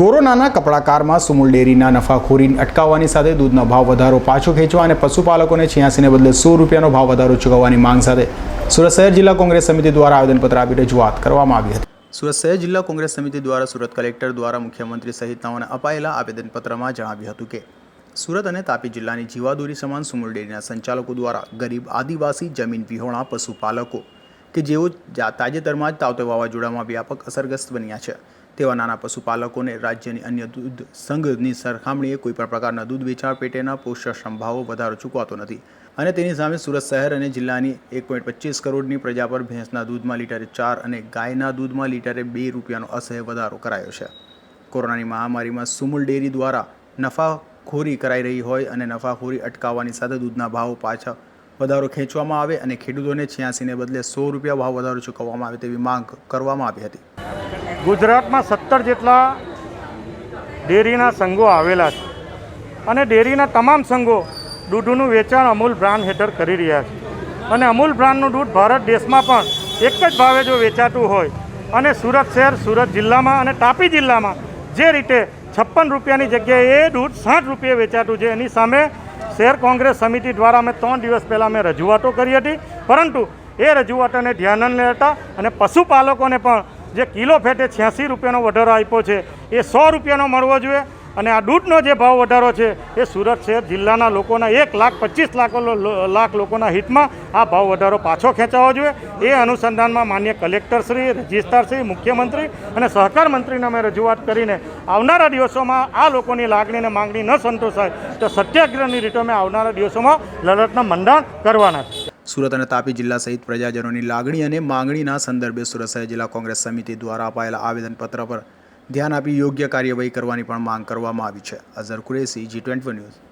કોરોનાના કપડાકારમાં સુમુલ ડેરીના નફાખોરી અટકાવવાની સાથે દૂધનો ભાવ વધારો પાછો ખેંચવા અને પશુપાલકોને છ્યાસીને બદલે સો રૂપિયાનો ભાવ વધારો ચૂકવવાની માંગ સાથે સુરત શહેર જિલ્લા કોંગ્રેસ સમિતિ દ્વારા આવેદનપત્ર આપી રજૂઆત કરવામાં આવી હતી. સુરત શહેર જિલ્લા કોંગ્રેસ સમિતિ દ્વારા સુરત કલેક્ટર દ્વારા મુખ્યમંત્રી સહિતનાઓને અપાયેલા આવેદનપત્રમાં જણાવ્યું હતું કે, સુરત અને તાપી જિલ્લાની જીવાદોરી સમાન સુમુલ ડેરીના સંચાલકો દ્વારા ગરીબ આદિવાસી જમીન વિહોણા પશુપાલકો કે જેઓ તાજેતરમાં જ તાવતે વાવાઝોડામાં વ્યાપક અસરગ્રસ્ત બન્યા છે. તેવા નાના પશુપાલકોને રાજ્યની અન્ય દૂધ સંઘની સરખામણીએ કોઈપણ પ્રકારના દૂધ વેચાણ પેટેના પોષણ સંભાવો વધારો ચૂકવાતો નથી. અને તેની સામે સુરત શહેર અને જિલ્લાની એક પોઈન્ટ પચીસ કરોડની પ્રજા પર ભેંસના દૂધમાં લીટરે ચાર અને ગાયના દૂધમાં લીટરે બે રૂપિયાનો અસહ્ય વધારો કરાયો છે. કોરોનાની મહામારીમાં સુમુલ ડેરી દ્વારા નફાખોરી કરાઈ રહી હોય અને નફાખોરી અટકાવવાની સાથે દૂધના ભાવો પાછા વધારો ખેંચવામાં આવે અને ખેડૂતોને છ્યાસીને બદલે સો રૂપિયા ભાવ વધારો ચૂકવવામાં આવે તેવી માંગ કરવામાં આવી હતી. ગુજરાતમાં સત્તર જેટલા ડેરીના સંઘો આવેલા છે અને ડેરીના તમામ સંઘો દૂધનું વેચાણ અમૂલ બ્રાન્ડ હેઠળ કરી રહ્યા છે. અને અમૂલ બ્રાન્ડનું દૂધ ભારત દેશમાં પણ એક જ ભાવે જો વેચાતું હોય અને સુરત શહેર, સુરત જિલ્લામાં અને તાપી જિલ્લામાં જે રીતે છપ્પન રૂપિયાની જગ્યાએ એ દૂધ સાઠ રૂપિયા વેચાતું છે, એની સામે શહેર કોંગ્રેસ સમિતિ દ્વારા અમે ત્રણ દિવસ પહેલાં મેં રજૂઆતો કરી હતી. પરંતુ એ રજૂઆતોને ધ્યાન લેતા અને પશુપાલકોને પણ જે કિલો ફેટે છ્યાસી રૂપિયાનો વધારો આપ્યો છે, એ સો રૂપિયાનો મળવો જોઈએ. અને આ દૂધનો જે ભાવ વધારો છે, એ સુરત શહેર જિલ્લાના લોકોના એક લાખ પચીસ લાખ લાખ લોકોના હિતમાં આ ભાવ વધારો પાછો ખેંચાવો જોઈએ. એ અનુસંધાનમાં માન્ય કલેક્ટરશ્રી, રજિસ્ટ્રારશ્રી, મુખ્યમંત્રી અને સહકાર મંત્રીને અમે રજૂઆત કરીને આવનારા દિવસોમાં આ લોકોની લાગણી અને માંગણી ન સંતોષાય તો સત્યાગ્રહની રીતે અમે આવનારા દિવસોમાં લડતના મંડાણ કરવાના છે. સુરત અને તાપી જિલ્લા સહિત પ્રજાજનોની લાગણી અને માંગણીના સંદર્ભે સુરત શહેર જિલ્લા કોંગ્રેસ સમિતિ દ્વારા અપાયેલા આવેદનપત્ર પર ધ્યાન આપી યોગ્ય કાર્યવાહી કરવાની પણ માંગ કરવામાં આવી છે. Azhar Qureshi G twenty news